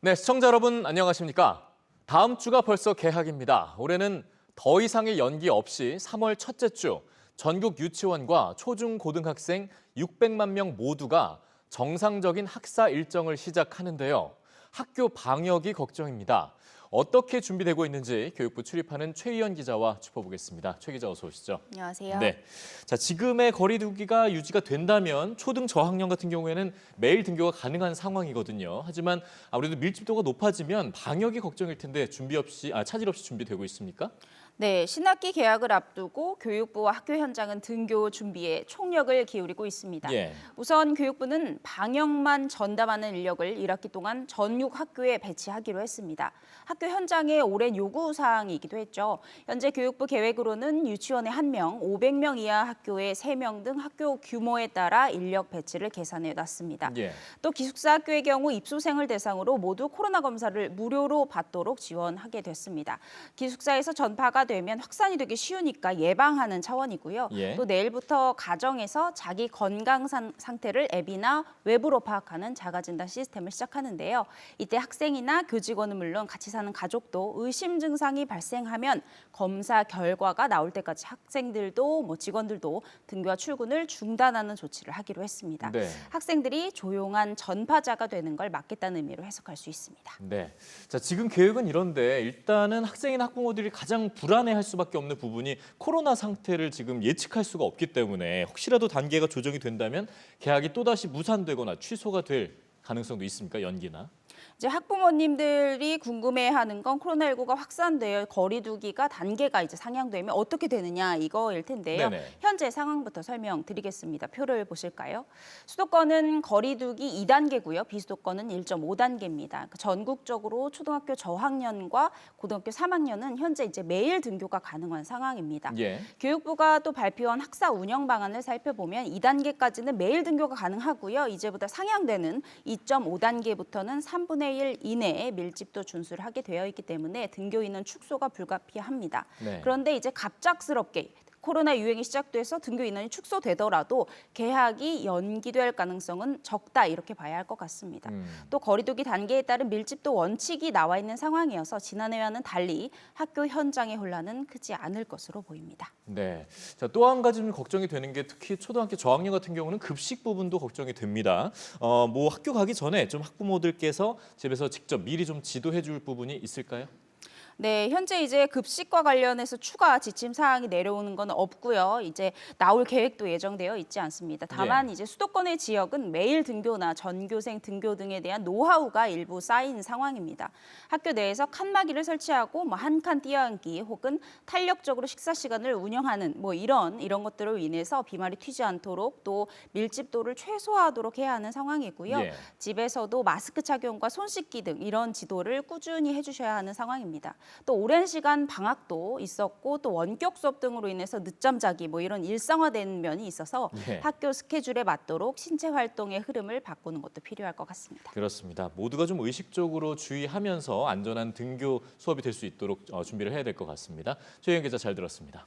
네, 시청자 여러분 안녕하십니까? 다음 주가 벌써 개학입니다. 올해는 더 이상의 연기 없이 3월 첫째 주 전국 유치원과 초중 고등학생 600만 명 모두가 정상적인 학사 일정을 시작하는데요. 학교 방역이 걱정입니다. 어떻게 준비되고 있는지 교육부 출입하는 최희연 기자와 짚어보겠습니다. 최 기자 어서 오시죠. 안녕하세요. 네. 자, 지금의 거리두기가 유지가 된다면 초등 저학년 같은 경우에는 매일 등교가 가능한 상황이거든요. 하지만 아무래도 밀집도가 높아지면 방역이 걱정일 텐데 준비 없이 아, 차질 없이 준비되고 있습니까? 네, 신학기 개학을 앞두고 교육부와 학교 현장은 등교 준비에 총력을 기울이고 있습니다. 예. 우선 교육부는 방역만 전담하는 인력을 1학기 동안 전육 학교에 배치하기로 했습니다. 학교 현장의 오랜 요구 사항이기도 했죠. 현재 교육부 계획으로는 유치원에 1명, 500명 이하 학교에 3명 등 학교 규모에 따라 인력 배치를 계산해 놨습니다. 예. 또 기숙사 학교의 경우 입소생을 대상으로 모두 코로나 검사를 무료로 받도록 지원하게 됐습니다. 기숙사에서 전파가 되면 확산이 되기 쉬우니까 예방하는 차원이고요. 예. 또 내일부터 가정에서 자기 건강 상- 상태를 앱이나 외부로 파악하는 자가진단 시스템을 시작하는데요. 이때 학생이나 교직원은 물론 같이 사는 가족도 의심 증상이 발생하면 검사 결과가 나올 때까지 학생들도 뭐 직원들도 등교와 출근을 중단하는 조치를 하기로 했습니다. 네. 학생들이 조용한 전파자가 되는 걸 막겠다는 의미로 해석할 수 있습니다. 네. 자, 지금 계획은 이런데 일단은 학생이나 학부모들이 가장 불안 해할 수밖에 없는 부분이 코로나 상태를 지금 예측할 수가 없기 때문에 혹시라도 단계가 조정이 된다면 개학이 또다시 무산되거나 취소가 될 가능성도 있습니까? 연기나? 이제 학부모님들이 궁금해하는 건 코로나19가 확산되어 거리두기가 단계가 이제 상향되면 어떻게 되느냐 이거일 텐데요. 네네. 현재 상황부터 설명드리겠습니다. 표를 보실까요? 수도권은 거리두기 2단계고요. 비수도권은 1.5단계입니다. 전국적으로 초등학교 저학년과 고등학교 3학년은 현재 이제 매일 등교가 가능한 상황입니다. 예. 교육부가 또 발표한 학사 운영 방안을 살펴보면 2단계까지는 매일 등교가 가능하고요. 이제부터 상향되는 2.5단계부터는 3분의 1 이내에 밀집도 준수를 하게 되어 있기 때문에 등교 인원 축소가 불가피합니다. 네. 그런데 이제 갑작스럽게 코로나 유행이 시작돼서 등교 인원이 축소되더라도 개학이 연기될 가능성은 적다 이렇게 봐야 할 것 같습니다. 음. 또 거리두기 단계에 따른 밀집도 원칙이 나와 있는 상황이어서 지난해와는 달리 학교 현장의 혼란은 크지 않을 것으로 보입니다. 네. 자, 또 한 가지 좀 걱정이 되는 게 특히 초등학교 저학년 같은 경우는 급식 부분도 걱정이 됩니다. 어, 뭐 학교 가기 전에 좀 학부모들께서 집에서 직접 미리 좀 지도해 줄 부분이 있을까요? 네, 현재 이제 급식과 관련해서 추가 지침 사항이 내려오는 건 없고요. 이제 나올 계획도 예정되어 있지 않습니다. 다만 이제 수도권의 지역은 매일 등교나 전교생 등교 등에 대한 노하우가 일부 쌓인 상황입니다. 학교 내에서 칸막이를 설치하고 뭐 한 칸 뛰어앉기 혹은 탄력적으로 식사 시간을 운영하는 뭐 이런 이런 것들로 인해서 비말이 튀지 않도록 또 밀집도를 최소화하도록 해야 하는 상황이고요. 예. 집에서도 마스크 착용과 손 씻기 등 이런 지도를 꾸준히 해주셔야 하는 상황입니다. 또 오랜 시간 방학도 있었고 또 원격 수업 등으로 인해서 늦잠 자기 뭐 이런 일상화된 면이 있어서 예. 학교 스케줄에 맞도록 신체 활동의 흐름을 바꾸는 것도 필요할 것 같습니다. 그렇습니다. 모두가 좀 의식적으로 주의하면서 안전한 등교 수업이 될 수 있도록 어, 준비를 해야 될 것 같습니다. 최영 기자 잘 들었습니다.